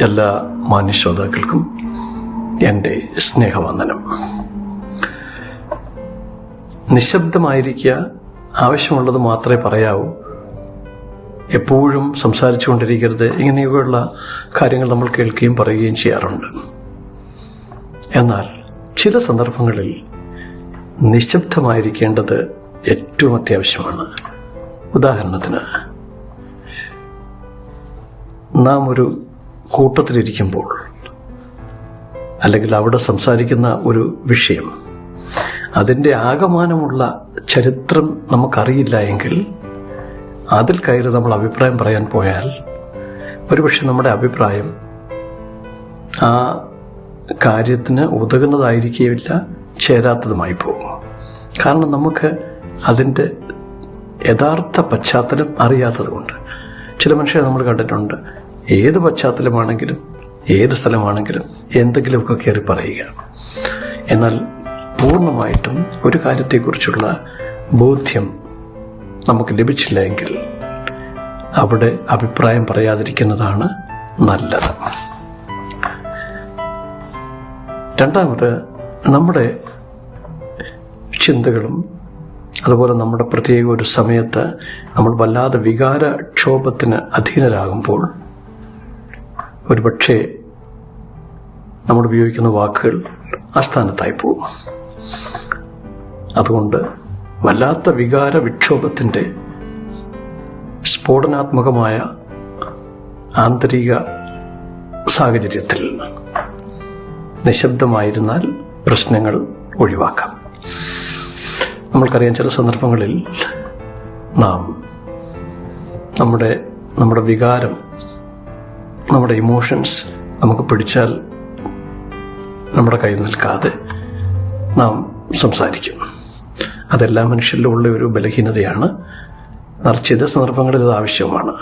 എല്ലാ മാന്യശ്രോതാക്കൾക്കും എന്റെ സ്നേഹവന്ദനം. നിശബ്ദമായിരിക്കുക ആവശ്യമുള്ളത് മാത്രമേ പറയാവൂ. എപ്പോഴും സംസാരിച്ചുകൊണ്ടിരിക്കരുത്. ഇങ്ങനെയൊക്കെയുള്ള കാര്യങ്ങൾ നമ്മൾ കേൾക്കുകയും പറയുകയും ചെയ്യാറുണ്ട്. എന്നാൽ ചില സന്ദർഭങ്ങളിൽ നിശബ്ദമായിരിക്കേണ്ടത് ഏറ്റവും അത്യാവശ്യമാണ്. ഉദാഹരണത്തിന് നാം ഒരു കൂട്ടത്തിലിരിക്കുമ്പോൾ അല്ലെങ്കിൽ അവിടെ സംസാരിക്കുന്ന ഒരു വിഷയം അതിന്റെ ആകമാനമുള്ള ചരിത്രം നമുക്കറിയില്ല എങ്കിൽ അതിൽ കയറി നമ്മൾ അഭിപ്രായം പറയാൻ പോയാൽ ഒരുപക്ഷെ നമ്മുടെ അഭിപ്രായം ആ കാര്യത്തിന് ഉതകുന്നതായിരിക്കില്ല ചേരാത്തതുമായി പോകും. കാരണം നമുക്ക് അതിന്റെ യഥാർത്ഥ പശ്ചാത്തലം അറിയാത്തതുകൊണ്ട്. ചില മനുഷ്യരെ നമ്മൾ കണ്ടിട്ടുണ്ട് ഏത് പശ്ചാത്തലമാണെങ്കിലും ഏത് സ്ഥലമാണെങ്കിലും എന്തെങ്കിലുമൊക്കെ കയറി പറയുകയാണ്. എന്നാൽ പൂർണമായിട്ടും ഒരു കാര്യത്തെക്കുറിച്ചുള്ള ബോധ്യം നമുക്ക് ലഭിച്ചില്ല എങ്കിൽ അവിടെ അഭിപ്രായം പറയാതിരിക്കുന്നതാണ് നല്ലത്. രണ്ടാമത് നമ്മുടെ ചിന്തകളും അതുപോലെ നമ്മുടെ പ്രത്യേക ഒരു സമയത്ത് നമ്മൾ വല്ലാതെ വികാരക്ഷോഭത്തിന് അധീനരാകുമ്പോൾ ഒരുപക്ഷെ നമ്മൾ ഉപയോഗിക്കുന്ന വാക്കുകൾ അസ്ഥാനത്തായി പോകും. അതുകൊണ്ട് വല്ലാത്ത വികാര വിക്ഷോഭത്തിന്റെ സ്ഫോടനാത്മകമായ ആന്തരിക സാഹചര്യത്തിൽ നിശബ്ദമായിരുന്നാൽ പ്രശ്നങ്ങൾ ഒഴിവാക്കാം. നമ്മൾക്കറിയാം ചില സന്ദർഭങ്ങളിൽ നാം നമ്മുടെ നമ്മുടെ വികാരം നമ്മുടെ ഇമോഷൻസ് നമുക്ക് പിടിച്ചാൽ നമ്മുടെ കയ്യിൽ നിൽക്കാതെ നാം സംസാരിക്കും. അതെല്ലാം മനുഷ്യരിലും ഉള്ള ഒരു ബലഹീനതയാണ്. ചില സന്ദർഭങ്ങളിൽ ഇത് ആവശ്യമാണ്.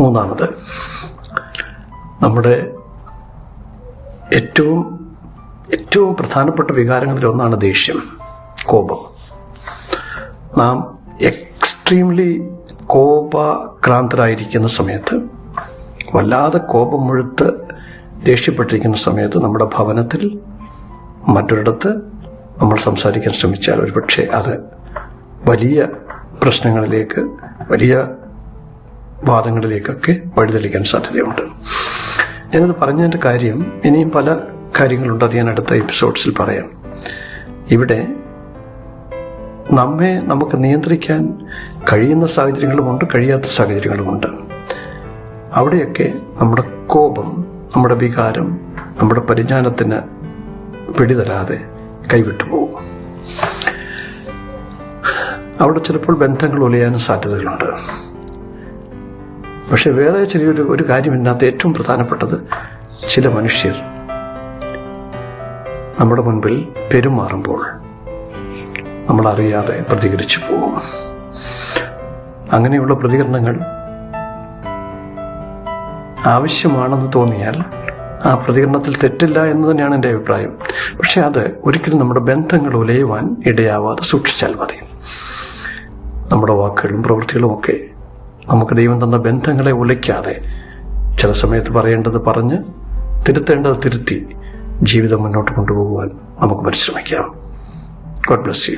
മൂന്നാമത് നമ്മുടെ ഏറ്റവും ഏറ്റവും പ്രധാനപ്പെട്ട വികാരങ്ങളിൽ ഒന്നാണ് ദേഷ്യം കോപം. നാം എക്സ്ട്രീംലി കോപക്രാന്തരായിരിക്കുന്ന സമയത്ത് വല്ലാതെ കോപം മുഴുത്ത് ദേഷ്യപ്പെട്ടിരിക്കുന്ന സമയത്ത് നമ്മുടെ ഭവനത്തിൽ മറ്റൊരിടത്ത് നമ്മൾ സംസാരിക്കാൻ ശ്രമിച്ചാൽ ഒരുപക്ഷെ അത് വലിയ പ്രശ്നങ്ങളിലേക്ക് വലിയ വാദങ്ങളിലേക്കൊക്കെ വഴിതെളിക്കാൻ സാധ്യതയുണ്ട്. ഞാനത് പറഞ്ഞതിന്റെ കാര്യം ഇനിയും പല കാര്യങ്ങളുണ്ട് അത് ഞാൻ അടുത്ത എപ്പിസോഡ്സിൽ പറയാം. ഇവിടെ നമ്മെ നമുക്ക് നിയന്ത്രിക്കാൻ കഴിയുന്ന സാഹചര്യങ്ങളുമുണ്ട് കഴിയാത്ത സാഹചര്യങ്ങളുമുണ്ട്. അവിടെയൊക്കെ നമ്മുടെ കോപം നമ്മുടെ വികാരം നമ്മുടെ പരിജ്ഞാനത്തിന് പിടിതരാതെ കൈവിട്ടു പോകും. അവിടെ ചിലപ്പോൾ ബന്ധങ്ങൾ ഒലിയാനും സാധ്യതകളുണ്ട്. പക്ഷെ വേറെ ചെറിയൊരു ഒരു കാര്യം ഏറ്റവും പ്രധാനപ്പെട്ടത് ചില മനുഷ്യർ നമ്മുടെ മുൻപിൽ പെരുമാറുമ്പോൾ നമ്മളറിയാതെ പ്രതികരിച്ചു പോകും. അങ്ങനെയുള്ള പ്രതികരണങ്ങൾ ആവശ്യമാണെന്ന് തോന്നിയാൽ ആ പ്രതികരണത്തിൽ തെറ്റില്ല എന്ന് തന്നെയാണ് എന്റെ അഭിപ്രായം. പക്ഷെ അത് ഒരിക്കലും നമ്മുടെ ബന്ധങ്ങൾ ഉലയുവാൻ ഇടയാവാതെ സൂക്ഷിച്ചാൽ മതി. നമ്മുടെ വാക്കുകളും പ്രവൃത്തികളും ഒക്കെ നമുക്ക് ദൈവം തന്ന ബന്ധങ്ങളെ ഉലയ്ക്കാതെ ചില സമയത്ത് പറയേണ്ടത് പറഞ്ഞ് തിരുത്തേണ്ടത് തിരുത്തി ജീവിതം മുന്നോട്ട് കൊണ്ടുപോകുവാൻ നമുക്ക് പരിശ്രമിക്കാം. God bless you